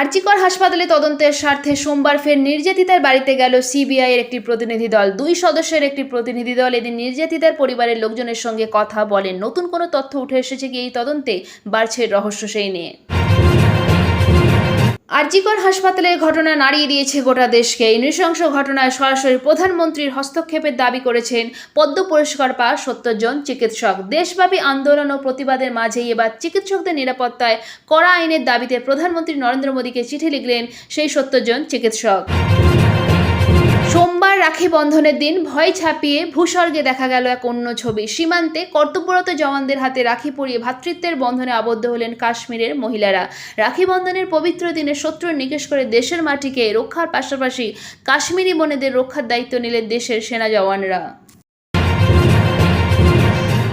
আরজিকর হাসপাতালে তদন্তের স্বার্থে সোমবার ফের নির্যাতিতার বাড়িতে গেল সিবিআইয়ের একটি প্রতিনিধি দল। দুই সদস্যের একটি প্রতিনিধি দল এদিন নির্যাতিতার পরিবারের লোকজনের সঙ্গে কথা বলেন নতুন কোনো তথ্য উঠে এসেছে কি এই তদন্তে? বাড়ছে রহস্য সেই নিয়ে। আরজিকর হাসপাতালের ঘটনা নাড়িয়ে দিয়েছে গোটা দেশকে। এই নৃশংস ঘটনায় সরাসরি প্রধানমন্ত্রীর হস্তক্ষেপের দাবি করেছেন পদ্ম পুরস্কার পাওয়া সত্তর জন চিকিৎসক। দেশব্যাপী আন্দোলন ও প্রতিবাদের মাঝেই এবার চিকিৎসকদের নিরাপত্তায় কড়া আইনের দাবিতে প্রধানমন্ত্রী নরেন্দ্র মোদীকে চিঠি লিখলেন সেই সত্তর জন চিকিৎসক। সোমবার রাখি বন্ধনের দিন ভয় ছাপিয়ে ভূস্বর্গে দেখা গেল এক অন্য ছবি। সীমান্তে কর্তব্যরত জওয়ানদের হাতে রাখি পরিয়ে ভাতৃত্বের বন্ধনে আবদ্ধ হলেন কাশ্মীরের মহিলারা। রাখি বন্ধনের পবিত্র দিনে শত্রু নিকেশ করে দেশের মাটিকে রক্ষার পাশাপাশি কাশ্মীরি মনেদের রক্ষার দায়িত্ব নিলেন দেশের সেনা জওয়ানরা।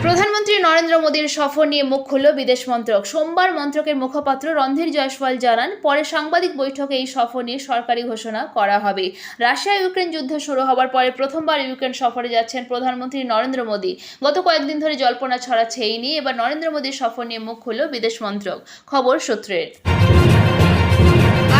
প্রধানমন্ত্রী নরেন্দ্র মোদীর সফর নিয়ে মুখ খুলল বিদেশ মন্ত্রক। সোমবার মন্ত্রকের মুখপাত্র রণধীর জয়সওয়াল জানান, পরে সাংবাদিক বৈঠকে এই সফর নিয়ে সরকারি ঘোষণা করা হবে। রাশিয়া ইউক্রেন যুদ্ধ শুরু হওয়ার পরে প্রথমবার ইউক্রেন সফরে যাচ্ছেন প্রধানমন্ত্রী নরেন্দ্র মোদী। গত কয়েকদিন ধরে জল্পনা ছড়াচ্ছে এই নিয়ে। এবার নরেন্দ্র মোদীর সফর নিয়ে মুখ খুলল বিদেশ মন্ত্রক। খবর সূত্রের।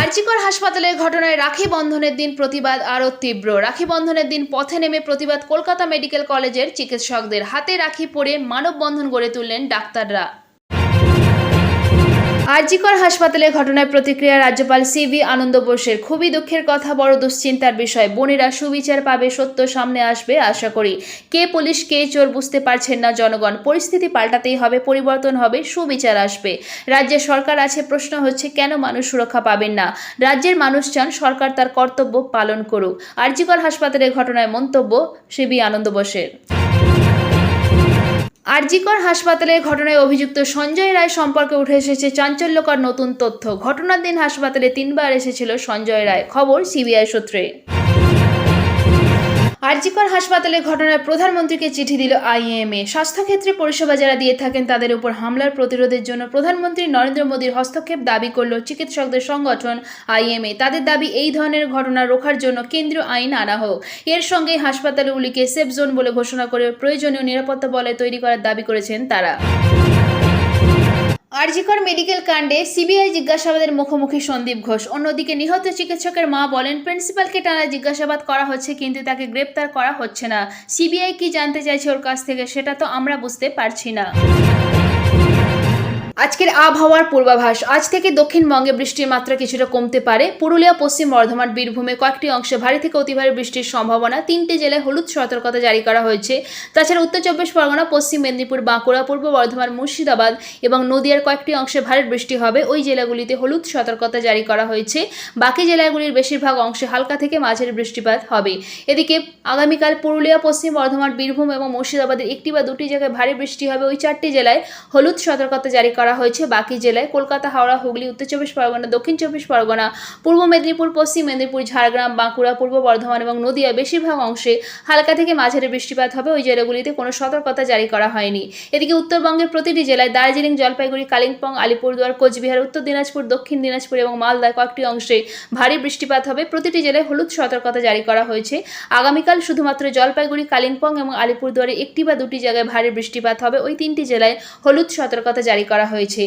আরজিকর হাসপাতালের ঘটনায় রাখি বন্ধনের দিন প্রতিবাদ আরও তীব্র। রাখি বন্ধনের দিন পথে নেমে প্রতিবাদ কলকাতা মেডিকেল কলেজের চিকিৎসকদের হাতে রাখি পরে মানববন্ধন গড়ে তুললেন ডাক্তাররা। আরজিকর হাসপাতালের ঘটনায় প্রতিক্রিয়া রাজ্যপাল সিভি আনন্দ বোসের খুবই দুঃখের কথা, বড় দুশ্চিন্তার বিষয়। বোনেরা সুবিচার পাবে, সত্য সামনে আসবে, আশা করি। কে পুলিশ, কে চোর বুঝতে পারছেন না জনগণ। পরিস্থিতি পাল্টাতেই হবে, পরিবর্তন হবে, সুবিচার আসবে। রাজ্যের সরকার আছে, প্রশ্ন হচ্ছে কেন মানুষ সুরক্ষা পাবেন না? রাজ্যের মানুষ চান সরকার তার কর্তব্য পালন করুক। আরজিকর হাসপাতালের ঘটনায় মন্তব্য সিবি আনন্দ বোসের। আরজিকর হাসপাতালের ঘটনায় অভিযুক্ত সঞ্জয় রায় সম্পর্কে উঠে এসেছে চাঞ্চল্যকর নতুন তথ্য। ঘটনার দিন হাসপাতালে তিনবার এসেছিল সঞ্জয় রায়। খবর সিবিআই সূত্রে। আরজিকর হাসপাতালের ঘটনায় প্রধানমন্ত্রীকে চিঠি দিল আইএমএ। স্বাস্থ্যক্ষেত্রে পরিষেবা যারা দিয়ে থাকেন, তাদের উপর হামলার প্রতিরোধের জন্য প্রধানমন্ত্রী নরেন্দ্র মোদীর হস্তক্ষেপ দাবি করল চিকিৎসকদের সংগঠন আইএমএ। তাদের দাবি, এই ধরনের ঘটনা রোখার জন্য কেন্দ্রীয় আইন আনা হোক। এর সঙ্গে হাসপাতালগুলিকে সেফ জোন বলে ঘোষণা করে প্রয়োজনীয় নিরাপত্তা বলয় তৈরি করার দাবি করেছেন তারা। আরজিকর মেডিকেল কাণ্ডে সিবিআই জিজ্ঞাসাবাদের মুখোমুখি সন্দীপ ঘোষ। অন্যদিকে নিহত চিকিৎসকের মা বলেন, প্রিন্সিপালকে টানা জিজ্ঞাসাবাদ করা হচ্ছে, কিন্তু তাকে গ্রেপ্তার করা হচ্ছে না। সিবিআই কি জানতে চাইছে ওর কাছ থেকে, সেটা তো আমরা বুঝতে পারছি না। আজকের আবহাওয়ার পূর্বাভাস। আজ থেকে দক্ষিণবঙ্গে বৃষ্টির মাত্রা কিছুটা কমতে পারে। পুরুলিয়া, পশ্চিম বর্ধমান, বীরভূমে কয়েকটি অংশে ভারী থেকে অতি ভারী বৃষ্টির সম্ভাবনা। তিনটি জেলায় হলুদ সতর্কতা জারি করা হয়েছে। তাছাড়া উত্তর চব্বিশ পরগনা, পশ্চিম মেদিনীপুর, বাঁকুড়া, পূর্ব বর্ধমান, মুর্শিদাবাদ এবং নদিয়ার কয়েকটি অংশে ভারী বৃষ্টি হবে। ওই জেলাগুলিতে হলুদ সতর্কতা জারি করা হয়েছে। বাকি জেলাগুলির বেশিরভাগ অংশে হালকা থেকে মাঝের বৃষ্টিপাত হবে। এদিকে আগামীকাল পুরুলিয়া, পশ্চিম বর্ধমান, বীরভূম এবং মুর্শিদাবাদের একটি বা দুটি জায়গায় ভারী বৃষ্টি হবে। ওই চারটি জেলায় হলুদ সতর্কতা জারি করা হয়েছে। বাকি জেলায় কলকাতা, হাওড়া, হুগলি, উত্তর চব্বিশ পরগনা, দক্ষিণ চব্বিশ পরগনা, পূর্ব মেদিনীপুর, পশ্চিম মেদিনীপুর, ঝাড়গ্রাম, বাঁকুড়া, পূর্ব বর্ধমান এবং নদীয়া বেশিরভাগ অংশে হালকা থেকে মাঝারি বৃষ্টিপাত হবে। ওই জেলাগুলিতে কোনো সতর্কতা জারি করা হয়নি। এদিকে উত্তরবঙ্গের প্রতিটি জেলায় দার্জিলিং, জলপাইগুড়ি, কালিম্পং, আলিপুরদুয়ার, কোচবিহার, উত্তর দিনাজপুর, দক্ষিণ দিনাজপুর এবং মালদায় কয়েকটি অংশে ভারী বৃষ্টিপাত হবে। প্রতিটি জেলায় হলুদ সতর্কতা জারি করা হয়েছে। আগামীকাল শুধুমাত্র জলপাইগুড়ি, কালিম্পং এবং আলিপুরদুয়ারে একটি বা দুটি জায়গায় ভারী বৃষ্টিপাত হবে। ওই তিনটি জেলায় হলুদ সতর্কতা জারি করা হয়েছে